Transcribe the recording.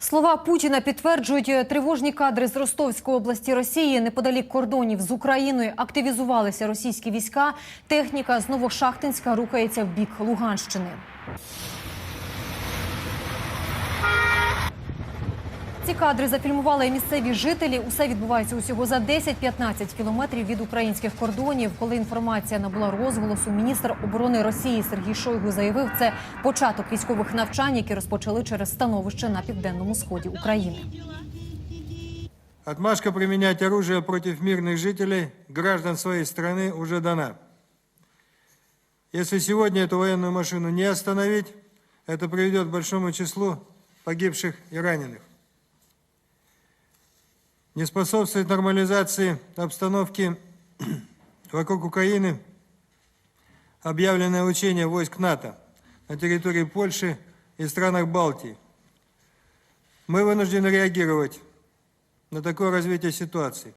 Слова Путіна підтверджують е, тривожні кадри з Ростовської області Росії. Неподалік кордонів з Україною активізувалися російські війська. Техніка з Новошахтинська рухається в бік Луганщини. Ці кадри зафільмували і місцеві жителі. Усе відбувається усього за 10-15 кілометрів від українських кордонів. Коли інформація набула розголосу, міністр оборони Росії Сергій Шойгу заявив, це початок військових навчань, які розпочали через становище на південному сході України. Отмашка применять оружие против мирных жителей, граждан своей страны, уже дана. Если сегодня эту военную машину не остановить, это приведет к большому числу погибших и раненых. Не способствует нормализации обстановки вокруг Украины объявленное учение войск НАТО на территории Польши и странах Балтии. Мы вынуждены реагировать на такое развитие ситуации.